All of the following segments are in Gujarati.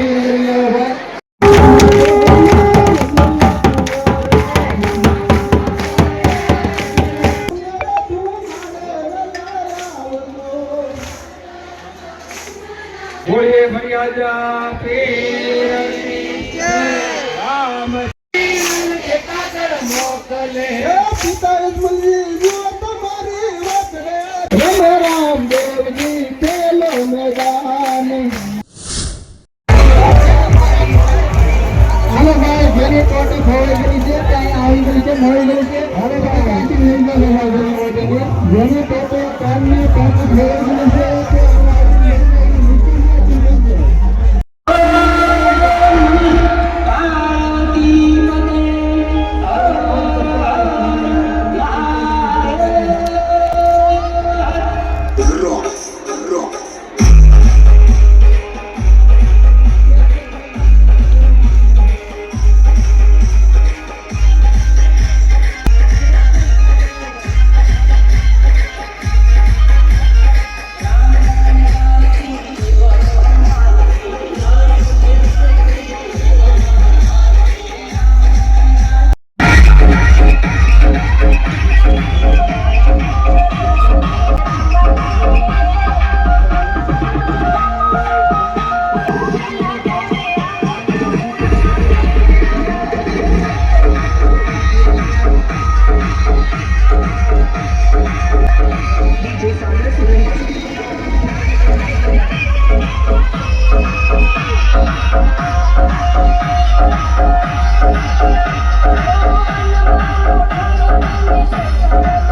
Amen. Thank you.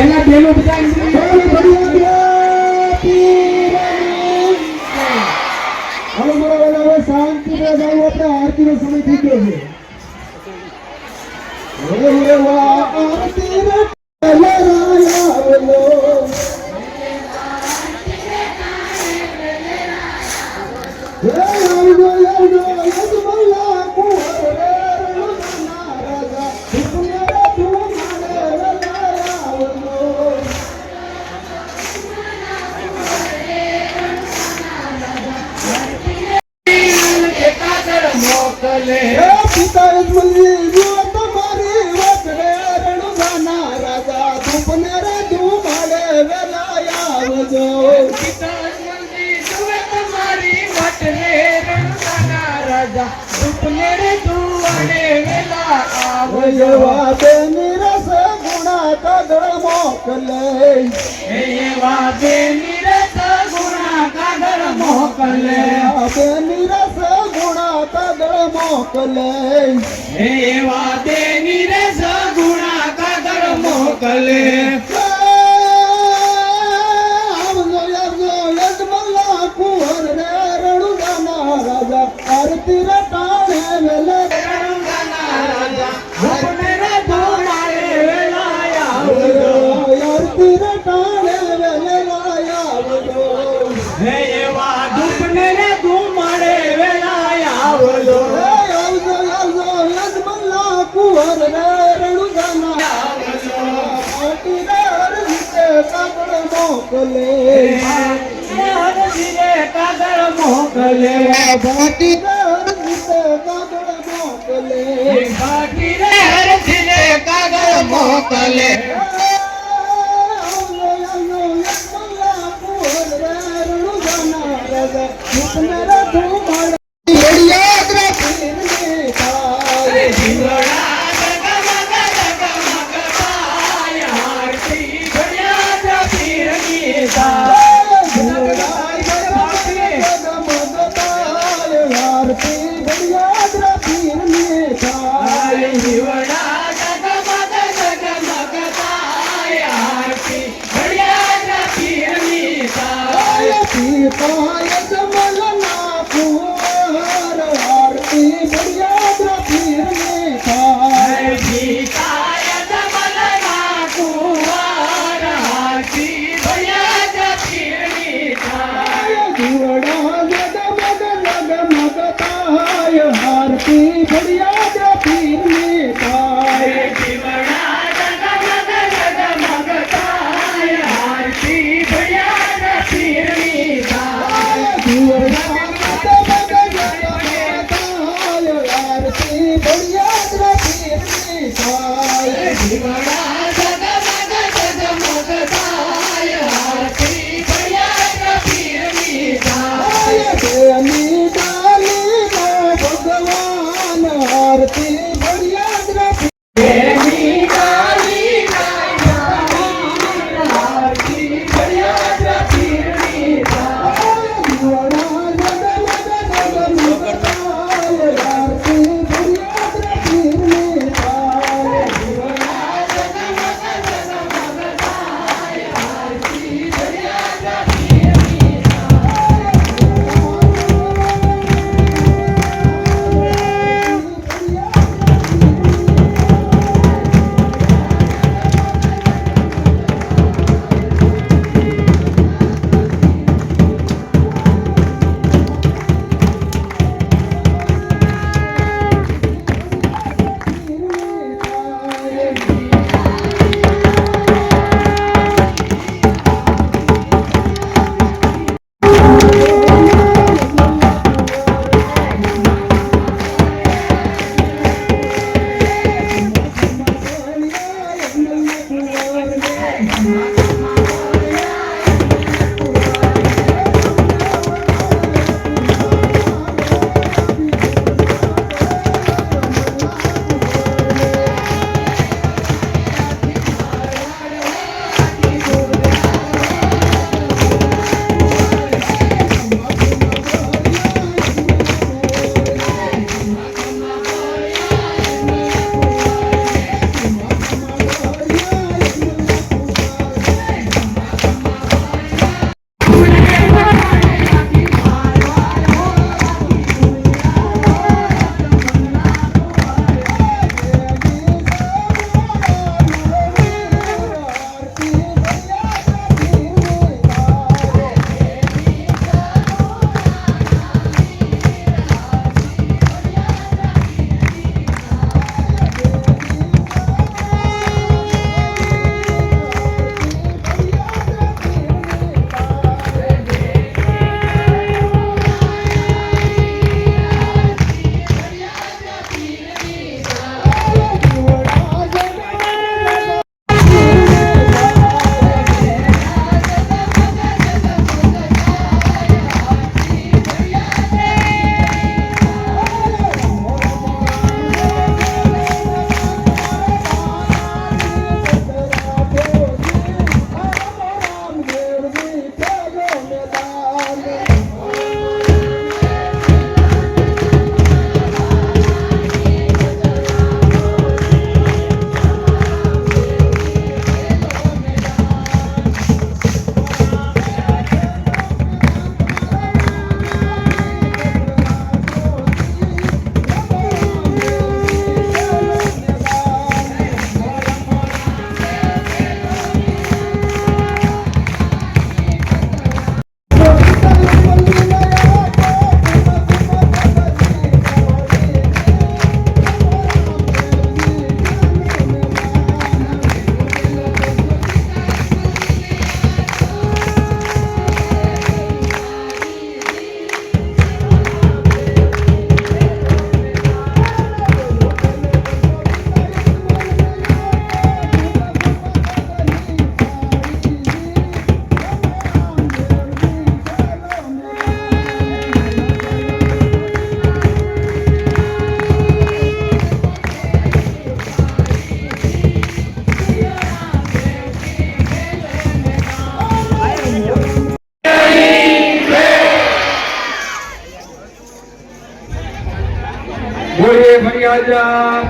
એના બેનો બધા થોડી થોડી હવે શાંતિ સમય થઈ ગયો છે. મોકલે. એવા તેની રે સગુણા કાગળ મોકલે. મોકલે. કાગળ મોકલે. બાટી કાગળ મોકલે.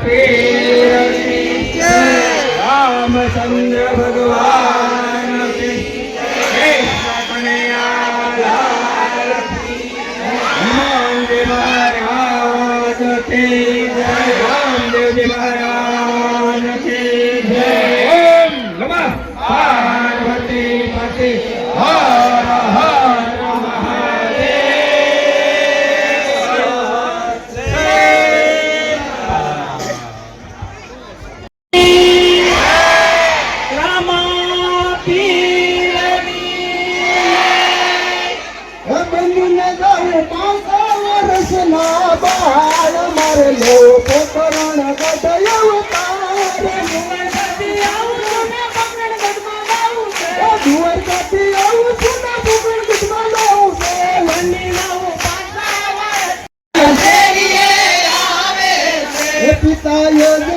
पे Sayonara.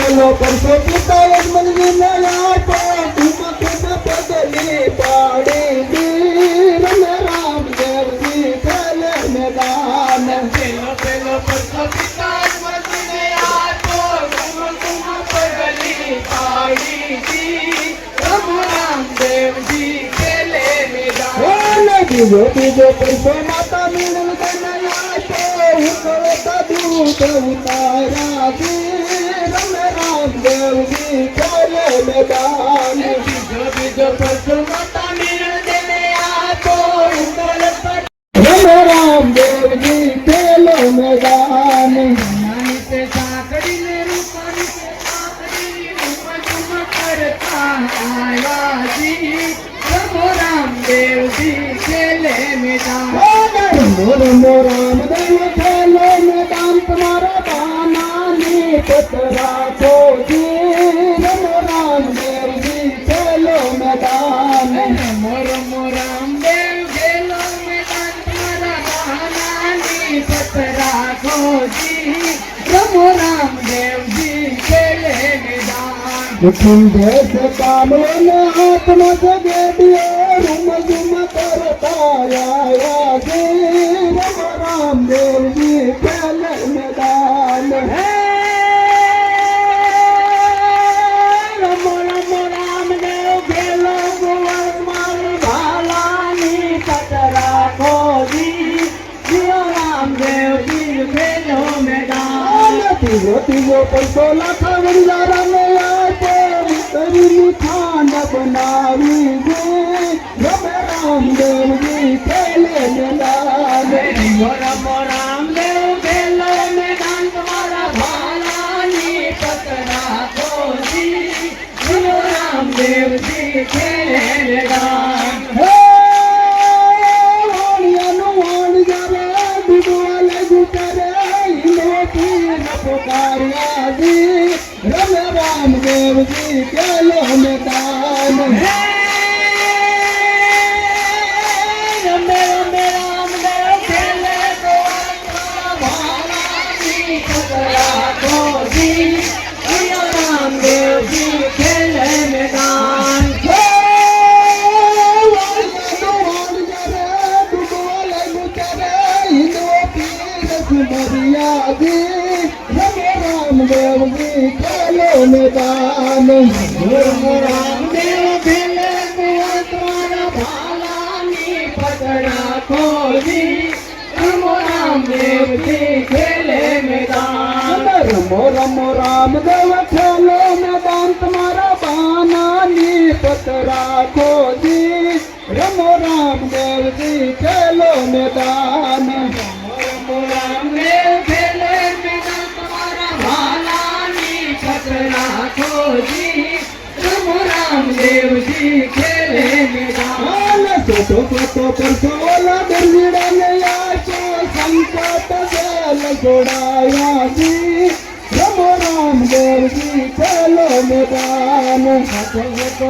ચલો ચલો કરશો પિતા યજમાન વિનયા ઠુમક બદલી પાડી વીર ને રામદેવજી ખેલે મેદાન પેલો પેલો પરસો પિતાજ મસીને આતો ગુમ ગુમ પગલી પાડી દી પ્રભુ રામદેવજી કેલે મેદાન ઓલે બીજો બીજો પૈસો માતા મિળલ કનયા તો ઉકળતા દૂત ઉતાર્યા વીર ખોજી પ્રભુ રામદેવજી કેલે હાથમાં જગેડિયો રૂમ ઝુમ કરતા પૈસો લાખા વંજારા ને આપો રાજી હરે રામદેવ જી ખેલો મેદાન. હરે રામદેવ ભીલે પુત્ર રમો રામદેવ ખેલો મેદાન. છોડાયા જી રમો રામ દેવજી ચલો મેદાન તો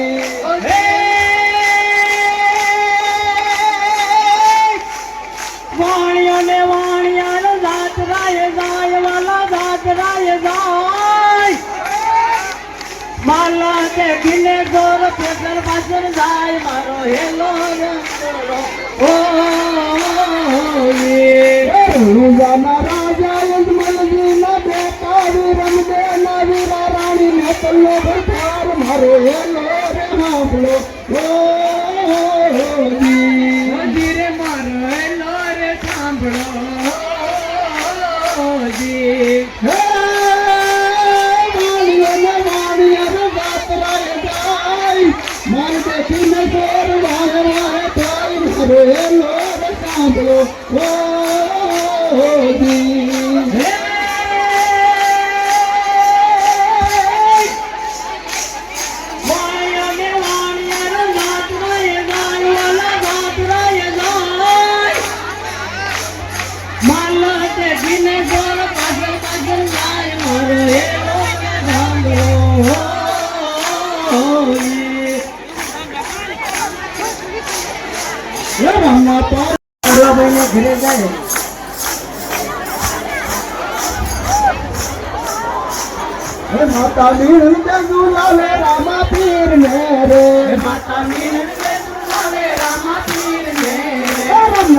গৌরব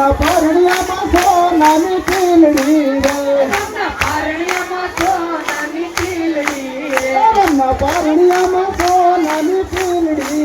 રમના પરણિયામાં છો નાની ચીલડી રે રમના પરણિયામાં છો નાની ચીલડી